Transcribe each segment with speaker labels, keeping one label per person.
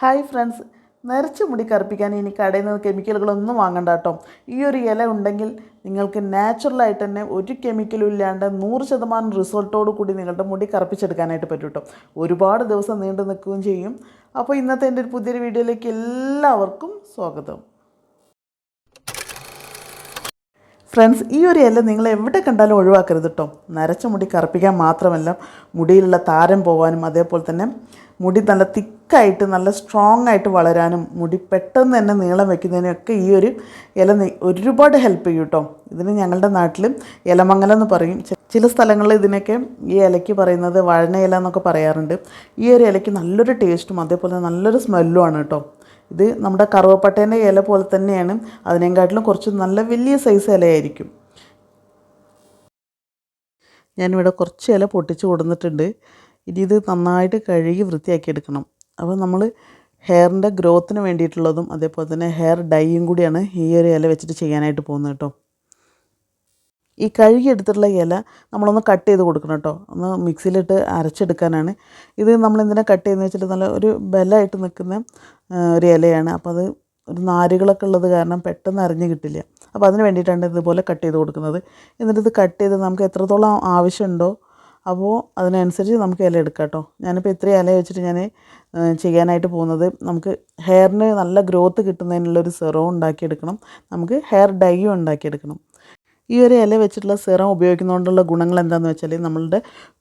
Speaker 1: Hi friends. നിറച്ച് മുടി കറുപ്പിക്കാൻ ഇനി കടയിൽ നിന്ന് കെമിക്കലുകളൊന്നും വാങ്ങണ്ട കേട്ടോ. ഈ ഒരു ഇല ഉണ്ടെങ്കിൽ നിങ്ങൾക്ക് നാച്ചുറലായിട്ട് തന്നെ ഒരു കെമിക്കലും ഇല്ലാണ്ട് നൂറ് ശതമാനം റിസൾട്ടോട് കൂടി നിങ്ങളുടെ മുടി കറുപ്പിച്ചെടുക്കാനായിട്ട് പറ്റും കേട്ടോ. ഒരുപാട് ദിവസം നീണ്ടു നിൽക്കുകയും ചെയ്യും. അപ്പോൾ ഇന്നത്തെ എന്റെ ഒരു പുതിയൊരു വീഡിയോയിലേക്ക് എല്ലാവർക്കും സ്വാഗതം. ഫ്രണ്ട്സ് ഈ ഒരു ഇല നിങ്ങൾ എവിടെ കണ്ടാലും ഒഴിവാക്കരുത് കേട്ടോ. നരച്ച മുടി കറുപ്പിക്കാൻ മാത്രമല്ല മുടിയിലുള്ള താരം പോകാനും അതേപോലെ തന്നെ മുടി നല്ല തിക്കായിട്ട് നല്ല സ്ട്രോങ് ആയിട്ട് വളരാനും മുടി പെട്ടെന്ന് തന്നെ നീളം വെക്കുന്നതിനൊക്കെ ഈ ഒരു ഇല ഒരുപാട് ഹെൽപ്പ് ചെയ്യും കേട്ടോ ഇതിന് ഞങ്ങളുടെ നാട്ടിൽ ഇലമംഗലം എന്ന് പറയും. ചില സ്ഥലങ്ങളിൽ ഇതിനൊക്കെ ഈ ഇലയ്ക്ക് പറയുന്നത് വഴന ഇല എന്നൊക്കെ പറയാറുണ്ട്. ഈ ഒരു ഇലയ്ക്ക് നല്ലൊരു ടേസ്റ്റും അതേപോലെ നല്ലൊരു സ്മെല്ലും ആണ് കേട്ടോ ഇത് നമ്മുടെ കറുവപ്പട്ടേന്റെ ഇല പോലെ തന്നെയാണ്. അതിനെക്കാട്ടിലും കുറച്ച് നല്ല വലിയ സൈസ് ഇലയായിരിക്കും. ഞാനിവിടെ കുറച്ച് ഇല പൊട്ടിച്ച് കൊടുത്തിട്ടുണ്ട് ഇനി ഇത് നന്നായിട്ട് കഴുകി വൃത്തിയാക്കി എടുക്കണം. അപ്പോൾ നമ്മൾ ഹെയറിന്റെ ഗ്രോത്തിന് വേണ്ടിയിട്ടുള്ളതും അതേപോലെ തന്നെ ഹെയർ ഡൈയും കൂടിയാണ് ഈ ഒരു ഇല വെച്ചിട്ട് ചെയ്യാനായിട്ട് പോകുന്നത് കേട്ടോ. ഈ കഴുകി എടുത്തിട്ടുള്ള ഇല നമ്മളൊന്ന് കട്ട് ചെയ്ത് കൊടുക്കണം കേട്ടോ. ഒന്ന് മിക്സിയിലിട്ട് അരച്ചെടുക്കാനാണ്. ഇത് നമ്മൾ എന്തിനാ കട്ട് ചെയ്യുന്നത് വെച്ചിട്ട് നല്ല ഒരു ബലമായിട്ട് നിൽക്കുന്ന ഒരു ഇലയാണ്. അപ്പോൾ അത് ഒരു നാരുകളൊക്കെ ഉള്ളത് കാരണം പെട്ടെന്ന് അരിഞ്ഞ് കിട്ടില്ല. അപ്പോൾ അതിന് വേണ്ടിയിട്ടാണ് ഇതുപോലെ കട്ട് ചെയ്ത് കൊടുക്കുന്നത്. എന്നിട്ട് ഇത് കട്ട് ചെയ്ത് നമുക്ക് എത്രത്തോളം ആവശ്യമുണ്ടോ അപ്പോൾ അതിനനുസരിച്ച് നമുക്ക് ഇല എടുക്കാം കേട്ടോ. ഞാനിപ്പോൾ ഇത്രയും ഇല വെച്ചിട്ട് ഞാൻ ചെയ്യാനായിട്ട് പോകുന്നത് നമുക്ക് ഹെയറിന് നല്ല ഗ്രോത്ത് കിട്ടുന്നതിനുള്ളൊരു സെറവും ഉണ്ടാക്കിയെടുക്കണം. നമുക്ക് ഹെയർ ഡൈയും ഉണ്ടാക്കിയെടുക്കണം. ഈ ഒരു ഇല വെച്ചിട്ടുള്ള സിറം ഉപയോഗിക്കുന്നതുകൊണ്ടുള്ള ഗുണങ്ങൾ എന്താണെന്ന് വെച്ചാൽ നമ്മളുടെ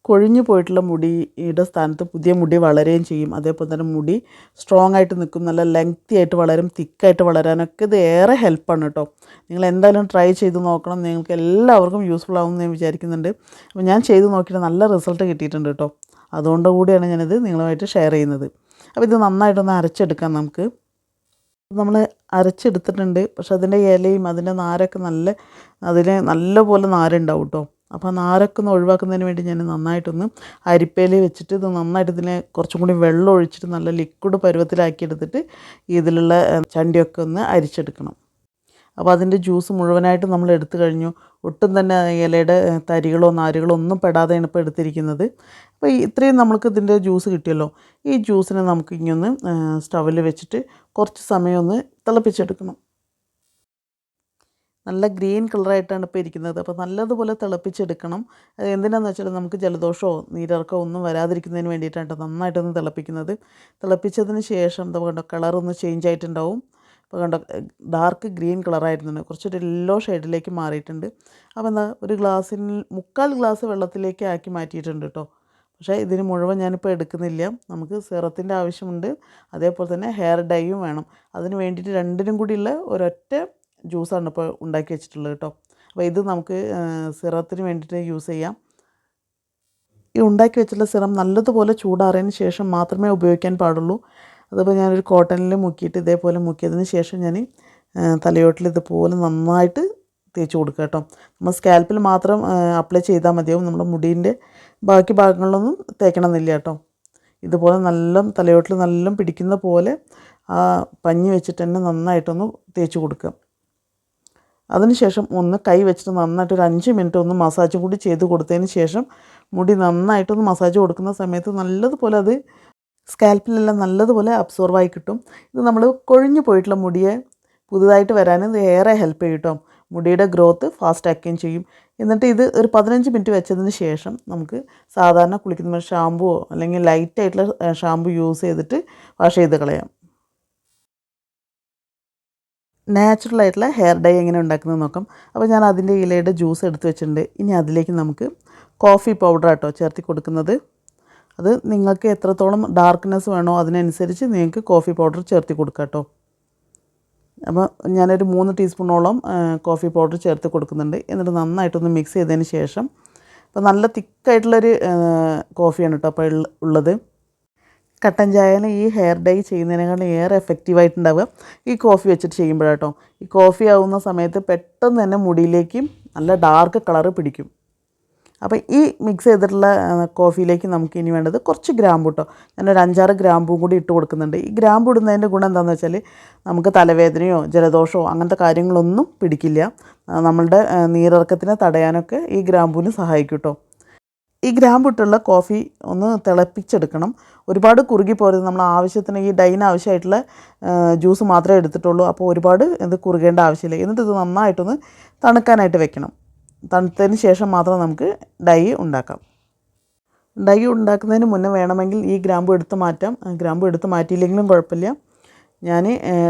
Speaker 1: കൊഴിഞ്ഞു പോയിട്ടുള്ള മുടിയുടെ സ്ഥാനത്ത് പുതിയ മുടി വളരുകയും ചെയ്യും. അതേപോലെ തന്നെ മുടി സ്ട്രോങ് ആയിട്ട് നിൽക്കും നല്ല ലെങ്ത്തി ആയിട്ട് വളരും തിക്കായിട്ട് വളരാനൊക്കെ ഇത് ഏറെ ഹെൽപ്പാണ് കേട്ടോ നിങ്ങൾ എന്തായാലും ട്രൈ ചെയ്ത് നോക്കണം. നിങ്ങൾക്ക് എല്ലാവർക്കും യൂസ്ഫുൾ ആവുമെന്ന് ഞാൻ വിചാരിക്കുന്നുണ്ട്. അപ്പോൾ ഞാൻ ചെയ്ത് നോക്കിയിട്ട് നല്ല റിസൾട്ട് കിട്ടിയിട്ടുണ്ട് കേട്ടോ അതുകൊണ്ട് കൂടിയാണ് ഞാനിത് നിങ്ങളുമായിട്ട് ഷെയർ ചെയ്യുന്നത്. അപ്പോൾ ഇത് നന്നായിട്ടൊന്ന് അരച്ചെടുക്കാം നമുക്ക്. നമ്മൾ അരച്ചെടുത്തിട്ടുണ്ട്. പക്ഷെ അതിന്റെ ഇലയും അതിന്റെ നാരൊക്കെ നല്ല അതിന് നല്ല പോലെ നാരുണ്ടാവും കേട്ടോ അപ്പോൾ നാരൊക്കെ ഒന്ന് ഒഴിവാക്കുന്നതിന് വേണ്ടി ഞാൻ നന്നായിട്ടൊന്ന് അരിപ്പയിൽ വെച്ചിട്ട് ഇത് നന്നായിട്ട് ഇതിനെ കുറച്ചും കൂടി വെള്ളം ഒഴിച്ചിട്ട് നല്ല ലിക്വിഡ് പരുവത്തിലാക്കി എടുത്തിട്ട് ഇതിലുള്ള ചണ്ടിയൊക്കെ ഒന്ന് അരിച്ചെടുക്കണം. അപ്പോൾ അതിന്റെ ജ്യൂസ് മുഴുവനായിട്ട് നമ്മൾ എടുത്തു കഴിഞ്ഞു. ഒട്ടും തന്നെ ഇലയുടെ തരികളോ നാരുകളോ ഒന്നും പെടാതെയാണ് ഇപ്പോൾ എടുത്തിരിക്കുന്നത്. അപ്പോൾ ഇത്രയും നമുക്ക് ഇതിന്റെ ജ്യൂസ് കിട്ടിയല്ലോ. ഈ ജ്യൂസിനെ നമുക്ക് ഇങ്ങൊന്ന് സ്റ്റവിൽ വെച്ചിട്ട് കുറച്ച് സമയം ഒന്ന് തിളപ്പിച്ചെടുക്കണം. നല്ല ഗ്രീൻ കളറായിട്ടാണ് ഇപ്പോൾ ഇരിക്കുന്നത്. അപ്പോൾ നല്ലതുപോലെ തിളപ്പിച്ചെടുക്കണം. എന്തിനാന്ന് വെച്ചാൽ നമുക്ക് ജലദോഷമോ നീരിറക്കമോ ഒന്നും വരാതിരിക്കുന്നതിന് വേണ്ടിയിട്ടാണ് ട്ടോ നന്നായിട്ടൊന്ന് തിളപ്പിക്കുന്നത്. തിളപ്പിച്ചതിന് ശേഷം കളറൊന്ന് ചേഞ്ച് ആയിട്ടുണ്ടാവും. അപ്പോൾ കണ്ട ഡാർക്ക് ഗ്രീൻ കളറായിരുന്നു കുറച്ചൊരു യെല്ലോ ഷെയ്ഡിലേക്ക് മാറിയിട്ടുണ്ട്. അപ്പോൾ എന്താ ഒരു ഗ്ലാസ്സിൽ മുക്കാൽ ഗ്ലാസ് വെള്ളത്തിലേക്ക് ആക്കി മാറ്റിയിട്ടുണ്ട് കേട്ടോ. പക്ഷേ ഇതിന് മുഴുവൻ ഞാനിപ്പോൾ എടുക്കുന്നില്ല. നമുക്ക് സിറത്തിന്റെ ആവശ്യമുണ്ട്. അതേപോലെ തന്നെ ഹെയർ ഡൈയും വേണം. അതിന് വേണ്ടിയിട്ട് രണ്ടിനും കൂടിയുള്ള ഒരൊറ്റ ജ്യൂസാണ് ഇപ്പോൾ ഉണ്ടാക്കി വെച്ചിട്ടുള്ളത് കേട്ടോ. അപ്പോൾ ഇത് നമുക്ക് സിറത്തിന് വേണ്ടിയിട്ട് യൂസ് ചെയ്യാം. ഈ ഉണ്ടാക്കി വെച്ചിട്ടുള്ള സിറം നല്ലതുപോലെ ചൂടാറിയതിന് ശേഷം മാത്രമേ ഉപയോഗിക്കാൻ പാടുള്ളൂ. അതിപ്പോൾ ഞാനൊരു കോട്ടണിൽ മുക്കിയിട്ട് ഇതേപോലെ മുക്കിയതിന് ശേഷം ഞാൻ തലയോട്ടിൽ ഇതുപോലെ നന്നായിട്ട് തേച്ച് കൊടുക്കുക കേട്ടോ. നമ്മൾ സ്കാൽപ്പിൽ മാത്രം അപ്ലൈ ചെയ്താൽ മതിയാവും. നമ്മുടെ മുടീന്റെ ബാക്കി ഭാഗങ്ങളിലൊന്നും തേക്കണമെന്നില്ല കേട്ടോ. ഇതുപോലെ നല്ല തലയോട്ടിൽ നല്ല പിടിക്കുന്ന പോലെ ആ പഞ്ഞി വെച്ചിട്ട് തന്നെ നന്നായിട്ടൊന്ന് തേച്ച് കൊടുക്കുക. അതിനുശേഷം ഒന്ന് കൈ വെച്ചിട്ട് നന്നായിട്ട് ഒരു അഞ്ച് മിനിറ്റ് ഒന്ന് മസാജ് കൂടി ചെയ്ത് കൊടുത്തതിന് ശേഷം മുടി നന്നായിട്ടൊന്ന് മസാജ് കൊടുക്കുന്ന സമയത്ത് നല്ലതുപോലെ അത് സ്കാൽപ്പിലെല്ലാം നല്ലതുപോലെ അബ്സോർവായി കിട്ടും. ഇത് നമ്മൾ കൊഴിഞ്ഞു പോയിട്ടുള്ള മുടിയെ പുതുതായിട്ട് വരാൻ ഇത് ഏറെ ഹെൽപ്പ് ചെയ്യും കേട്ടോ മുടിയുടെ ഗ്രോത്ത് ഫാസ്റ്റ് ആക്കുകയും ചെയ്യും. എന്നിട്ട് ഇത് ഒരു പതിനഞ്ച് മിനിറ്റ് വെച്ചതിന് ശേഷം നമുക്ക് സാധാരണ കുളിക്കുന്ന ഷാമ്പുവോ അല്ലെങ്കിൽ ലൈറ്റ് ആയിട്ടുള്ള ഷാമ്പു യൂസ് ചെയ്തിട്ട് വാഷ് ചെയ്ത് കളയാം. നാച്ചുറൽ ആയിട്ടുള്ള ഹെയർ ഡൈ എങ്ങനെ ഉണ്ടാക്കുന്നത് നോക്കാം. അപ്പോൾ ഞാൻ അതിന്റെ ഇലയുടെ ജ്യൂസ് എടുത്ത് വെച്ചിട്ടുണ്ട്. ഇനി അതിലേക്ക് നമുക്ക് കോഫി പൗഡർ ആട്ടോ ചേർത്തി കൊടുക്കുന്നത്. അത് നിങ്ങൾക്ക് എത്രത്തോളം ഡാർക്ക്നെസ് വേണോ അതിനനുസരിച്ച് നിങ്ങൾക്ക് കോഫി പൗഡർ ചേർത്തി കൊടുക്കാം കേട്ടോ അപ്പോൾ ഞാനൊരു മൂന്ന് ടീസ്പൂണോളം കോഫി പൗഡർ ചേർത്ത് കൊടുക്കുന്നുണ്ട്. എന്നിട്ട് നന്നായിട്ടൊന്ന് മിക്സ് ചെയ്തതിന് ശേഷം അപ്പോൾ നല്ല തിക്കായിട്ടുള്ളൊരു കോഫിയാണ് കേട്ടോ അപ്പോൾ ഉള്ളത്. കട്ടൻ ചായയിൽ ഈ ഹെയർ ഡൈ ചെയ്യുന്നതിനേക്കാളും ഏറെ എഫക്റ്റീവായിട്ടുണ്ടാവുക ഈ കോഫി വെച്ചിട്ട് ചെയ്യുമ്പോഴാട്ടോ ഈ കോഫി ആവുന്ന സമയത്ത് പെട്ടെന്ന് തന്നെ മുടിയിലേക്കും നല്ല ഡാർക്ക് കളറ് പിടിക്കും. അപ്പോൾ ഈ മിക്സ് ചെയ്തിട്ടുള്ള കോഫിയിലേക്ക് നമുക്ക് ഇനി വേണ്ടത് കുറച്ച് ഗ്രാമ്പു കേട്ടോ ഞാനൊരു അഞ്ചാറ് ഗ്രാമ്പും കൂടി ഇട്ട് കൊടുക്കുന്നുണ്ട്. ഈ ഗ്രാമ്പു ഇടുന്നതിന്റെ ഗുണം എന്താണെന്ന് വെച്ചാൽ നമുക്ക് തലവേദനയോ ജലദോഷമോ അങ്ങനത്തെ കാര്യങ്ങളൊന്നും പിടിക്കില്ല. നമ്മളുടെ നീരിറക്കത്തിനെ തടയാനൊക്കെ ഈ ഗ്രാമ്പുവിന് സഹായിക്കും കേട്ടോ ഈ ഗ്രാമ്പിട്ടുള്ള കോഫി ഒന്ന് തിളപ്പിച്ചെടുക്കണം. ഒരുപാട് കുറുകി പോരുത്. നമ്മൾ ആവശ്യത്തിന് ഈ ഡൈന ആവശ്യമായിട്ടുള്ള ജ്യൂസ് മാത്രമേ എടുത്തിട്ടുള്ളൂ. അപ്പോൾ ഒരുപാട് ഇത് കുറുകേണ്ട ആവശ്യമില്ല. എന്നിട്ട് ഇത് നന്നായിട്ടൊന്ന് തണുക്കാനായിട്ട് വെക്കണം. തണുത്തതിന് ശേഷം മാത്രം നമുക്ക് ഡൈ ഉണ്ടാക്കാം. ഡൈ ഉണ്ടാക്കുന്നതിന് മുന്നേ വേണമെങ്കിൽ ഈ ഗ്രാമ്പു എടുത്ത് മാറ്റാം. ഗ്രാമ്പു എടുത്ത് മാറ്റിയില്ലെങ്കിലും കുഴപ്പമില്ല. ഞാൻ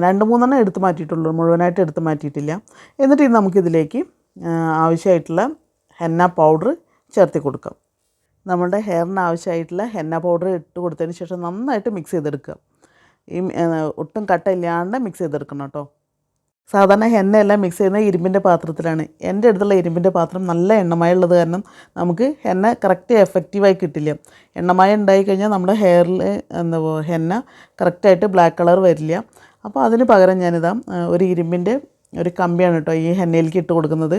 Speaker 1: രണ്ട് മൂന്നെണ്ണം എടുത്ത് മാറ്റിയിട്ടുള്ളൂ. മുഴുവനായിട്ട് എടുത്ത് മാറ്റിയിട്ടില്ല. എന്നിട്ട് ഇത് നമുക്കിതിലേക്ക് ആവശ്യമായിട്ടുള്ള ഹെന്ന പൗഡർ ചേർത്തി കൊടുക്കാം. നമ്മുടെ ഹെയറിന് ആവശ്യമായിട്ടുള്ള ഹെന്ന പൗഡർ ഇട്ട് കൊടുത്തതിന് ശേഷം നന്നായിട്ട് മിക്സ് ചെയ്തെടുക്കുക. ഈ ഒട്ടും കട്ടയില്ലാണ്ട് മിക്സ് ചെയ്തെടുക്കണം കേട്ടോ. സാധാരണ എണ്ണയെല്ലാം മിക്സ് ചെയ്യുന്നത് ഇരുമ്പിന്റെ പാത്രത്തിലാണ്. എന്റെ അടുത്തുള്ള ഇരുമ്പിന്റെ പാത്രം നല്ല എണ്ണമയുള്ളത് കാരണം നമുക്ക് എണ്ണ കറക്റ്റ് എഫക്റ്റീവായി കിട്ടില്ല. എണ്ണമയം ഉണ്ടായി കഴിഞ്ഞാൽ നമ്മുടെ ഹെയറിൽ എന്താ എണ്ണ കറക്റ്റായിട്ട് ബ്ലാക്ക് കളർ വരില്ല. അപ്പോൾ അതിന് പകരം ഞാനിതാ ഒരു ഇരുമ്പിന്റെ ഒരു കമ്പിയാണ് കേട്ടോ ഈ എണ്ണയിലേക്ക് ഇട്ട് കൊടുക്കുന്നത്.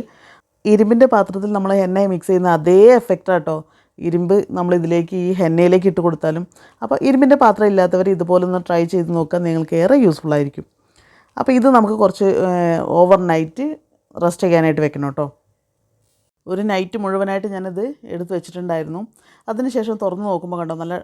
Speaker 1: ഇരുമ്പിന്റെ പാത്രത്തിൽ നമ്മൾ എണ്ണ മിക്സ് ചെയ്യുന്ന അതേ എഫക്റ്റാണ് കേട്ടോ ഇരുമ്പ് നമ്മൾ ഇതിലേക്ക് ഈ എണ്ണയിലേക്ക് ഇട്ട് കൊടുത്താലും. അപ്പോൾ ഇരുമ്പിന്റെ പാത്രം ഇല്ലാത്തവർ ഇതുപോലെ ഒന്ന് ട്രൈ ചെയ്ത് നോക്കാൻ നിങ്ങൾക്ക് ഏറെ യൂസ്ഫുൾ ആയിരിക്കും. അപ്പോൾ ഇത് നമുക്ക് കുറച്ച് ഓവർ നൈറ്റ് റെസ്റ്റ് ചെയ്യാനായിട്ട് വെക്കണം കേട്ടോ. ഒരു നൈറ്റ് മുഴുവനായിട്ട് ഞാനത് എടുത്ത് വെച്ചിട്ടുണ്ടായിരുന്നു. അതിനുശേഷം തുറന്ന് നോക്കുമ്പോൾ കണ്ടോ നല്ല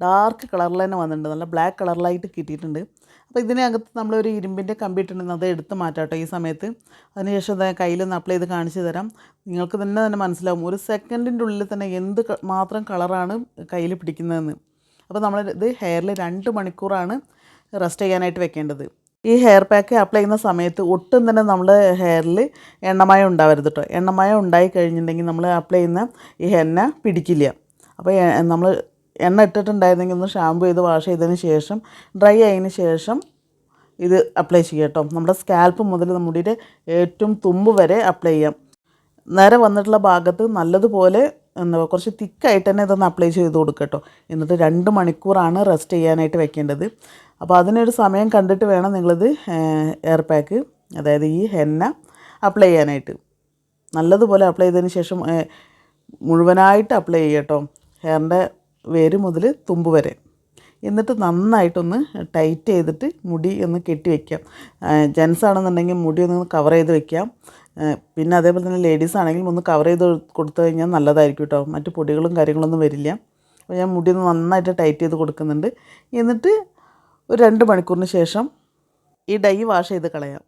Speaker 1: ഡാർക്ക് കളറിൽ തന്നെ വന്നിട്ടുണ്ട്. നല്ല ബ്ലാക്ക് കളറിലായിട്ട് കിട്ടിയിട്ടുണ്ട്. അപ്പോൾ ഇതിനകത്ത് നമ്മളൊരു ഇരുമ്പിന്റെ കമ്പി ഇട്ടിട്ടുണ്ടെങ്കിൽ അത് എടുത്ത് മാറ്റാം കേട്ടോ ഈ സമയത്ത്. അതിനുശേഷം അത് കയ്യിൽ നിന്ന് അപ്ലൈ ചെയ്ത് കാണിച്ചു തരാം. നിങ്ങൾക്ക് തന്നെ തന്നെ മനസ്സിലാവും. ഒരു സെക്കൻഡിന്റെ ഉള്ളിൽ തന്നെ എന്ത് മാത്രം കളറാണ് കയ്യിൽ പിടിക്കുന്നതെന്ന്. അപ്പോൾ നമ്മൾ ഇത് ഹെയറിൽ രണ്ട് മണിക്കൂറാണ് റെസ്റ്റ് ചെയ്യാനായിട്ട് വെക്കേണ്ടത്. ഈ ഹെയർ പാക്ക് അപ്ലൈ ചെയ്യുന്ന സമയത്ത് ഒട്ടും തന്നെ നമ്മുടെ ഹെയറിൽ എണ്ണമയം ഉണ്ടാവരുത് കേട്ടോ എണ്ണമയം ഉണ്ടായി കഴിഞ്ഞിട്ടുണ്ടെങ്കിൽ നമ്മൾ അപ്ലൈ ചെയ്യുന്ന ഈ എണ്ണ പിടിക്കില്ല. അപ്പോൾ നമ്മൾ എണ്ണ ഇട്ടിട്ടുണ്ടായിരുന്നെങ്കിൽ ഒന്ന് ഷാമ്പു ചെയ്ത് വാഷ് ചെയ്തതിന് ശേഷം ഡ്രൈ ആയതിന് ശേഷം ഇത് അപ്ലൈ ചെയ്യുക കേട്ടോ നമ്മുടെ സ്കാൽപ്പ് മുതൽ നമ്മുടെ ഏറ്റവും തുമ്പ് വരെ അപ്ലൈ ചെയ്യാം. നേരെ വന്നിട്ടുള്ള ഭാഗത്ത് നല്ലതുപോലെ എന്താ കുറച്ച് തിക്കായിട്ട് തന്നെ ഇതൊന്ന് അപ്ലൈ ചെയ്ത് കൊടുക്കുക എന്നിട്ട് രണ്ട് മണിക്കൂറാണ് റെസ്റ്റ് ചെയ്യാനായിട്ട് വെക്കേണ്ടത്. അപ്പോൾ അതിനൊരു സമയം കണ്ടിട്ട് വേണം നിങ്ങളിത് എയർ പാക്ക് അതായത് ഈ ഹെന്ന അപ്ലൈ ചെയ്യാനായിട്ട്. നല്ലതുപോലെ അപ്ലൈ ചെയ്തതിന് ശേഷം മുഴുവനായിട്ട് അപ്ലൈ ചെയ്യുക കേട്ടോ. ഹെയറിന്റെ വേര് മുതൽ തുമ്പ് വരെ. എന്നിട്ട് നന്നായിട്ടൊന്ന് ടൈറ്റ് ചെയ്തിട്ട് മുടി ഒന്ന് കെട്ടി വയ്ക്കാം ജെൻസ് ആണെന്നുണ്ടെങ്കിൽ മുടി ഒന്ന് കവർ ചെയ്ത് വെക്കാം. പിന്നെ അതേപോലെ തന്നെ ലേഡീസ് ആണെങ്കിലും ഒന്ന് കവർ ചെയ്ത് കൊടുത്തു കഴിഞ്ഞാൽ നല്ലതായിരിക്കും കേട്ടോ. മറ്റു പൊടികളും കാര്യങ്ങളൊന്നും വരില്ല. അപ്പോൾ ഞാൻ മുടി ഒന്ന് നന്നായിട്ട് ടൈറ്റ് ചെയ്ത് കൊടുക്കുന്നുണ്ട്. എന്നിട്ട് ഒരു രണ്ട് മണിക്കൂറിന് ശേഷം ഈ ഡൈ വാഷ് ചെയ്ത് കളയാം.